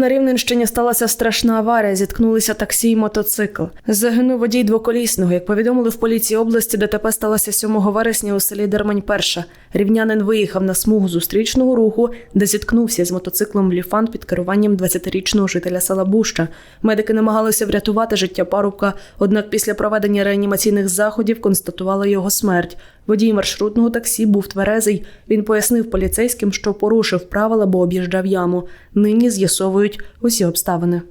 На Рівненщині сталася страшна аварія. Зіткнулися таксі й мотоцикл. Загинув водій двоколісного. Як повідомили в поліції області, ДТП сталося 7 вересня у селі Дермань. Перша рівнянин виїхав на смугу зустрічного руху, де зіткнувся з мотоциклом Ліфан під керуванням 20-річного жителя села Буща. Медики намагалися врятувати життя парубка, однак після проведення реанімаційних заходів констатували його смерть. Водій маршрутного таксі був тверезий. Він пояснив поліцейським, що порушив правила, бо об'їжджав яму. Нині з'ясовують усі обставини.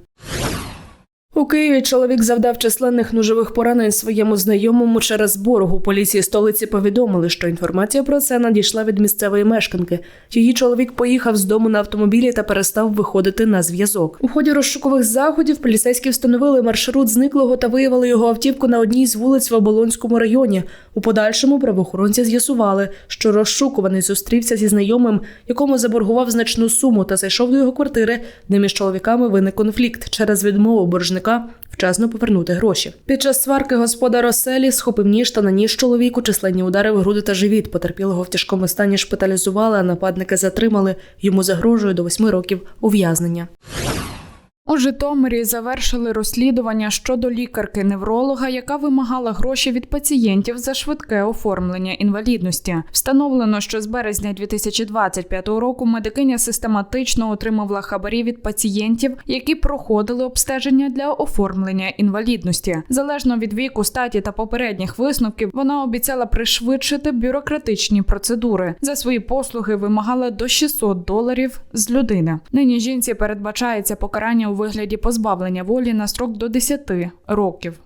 У Києві чоловік завдав численних ножових поранень своєму знайомому через борг. У поліції столиці повідомили, що інформація про це надійшла від місцевої мешканки. Її чоловік поїхав з дому на автомобілі та перестав виходити на зв'язок. У ході розшукових заходів поліцейські встановили маршрут зниклого та виявили його автівку на одній з вулиць в Оболонському районі. У подальшому правоохоронці з'ясували, що розшукуваний зустрівся зі знайомим, якому заборгував значну суму та зайшов до його квартири, де між чоловіками виник конфлікт через відмову боржника вчасно повернути гроші. Під час сварки господар оселі схопив ніж та наніс чоловіку численні удари в груди та живіт. Потерпілого в тяжкому стані шпиталізували, а нападники затримали. Йому загрожує до восьми років ув'язнення. У Житомирі завершили розслідування щодо лікарки-невролога, яка вимагала гроші від пацієнтів за швидке оформлення інвалідності. Встановлено, що з березня 2025 року медикиня систематично отримувала хабарі від пацієнтів, які проходили обстеження для оформлення інвалідності. Залежно від віку, статі та попередніх висновків, вона обіцяла пришвидшити бюрократичні процедури. За свої послуги вимагала до 600 доларів з людини. Нині жінці передбачається покарання у вигляді позбавлення волі на строк до 10 років.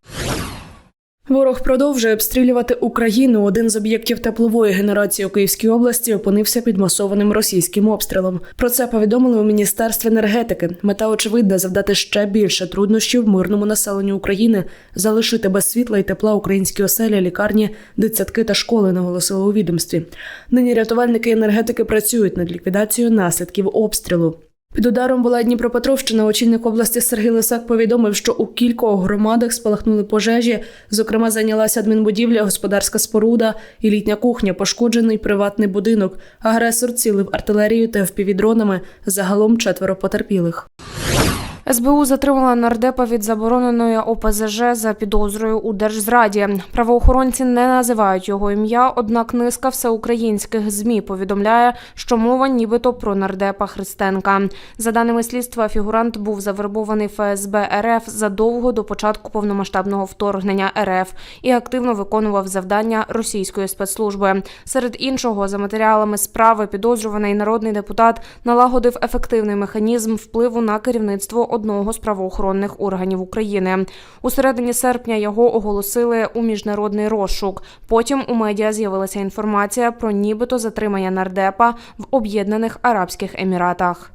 Ворог продовжує обстрілювати Україну. Один з об'єктів теплової генерації у Київській області опинився під масованим російським обстрілом. Про це повідомили у міністерстві енергетики. Мета очевидна завдати ще більше труднощів мирному населенню України, залишити без світла і тепла українські оселі, лікарні, дитсадки та школи. Наголосили у відомстві. Нині рятувальники енергетики працюють над ліквідацією наслідків обстрілу. Під ударом була Дніпропетровщина. Очільник області Сергій Лисак повідомив, що у кількох громадах спалахнули пожежі. Зокрема, зайнялася адмінбудівля, господарська споруда і літня кухня, пошкоджений приватний будинок. Агресор цілив артилерію та впівдронами. Загалом четверо потерпілих. СБУ затримала нардепа від забороненої ОПЗЖ за підозрою у держзраді. Правоохоронці не називають його ім'я, однак низка всеукраїнських змі повідомляє, що мова нібито про нардепа Христенка. За даними слідства, фігурант був завербований ФСБ РФ задовго до початку повномасштабного вторгнення РФ і активно виконував завдання російської спецслужби. Серед іншого, за матеріалами справи, підозрюваний народний депутат налагодив ефективний механізм впливу на керівництво одного з правоохоронних органів України. У середині серпня його оголосили у міжнародний розшук. Потім у медіа з'явилася інформація про нібито затримання нардепа в Об'єднаних Арабських Еміратах.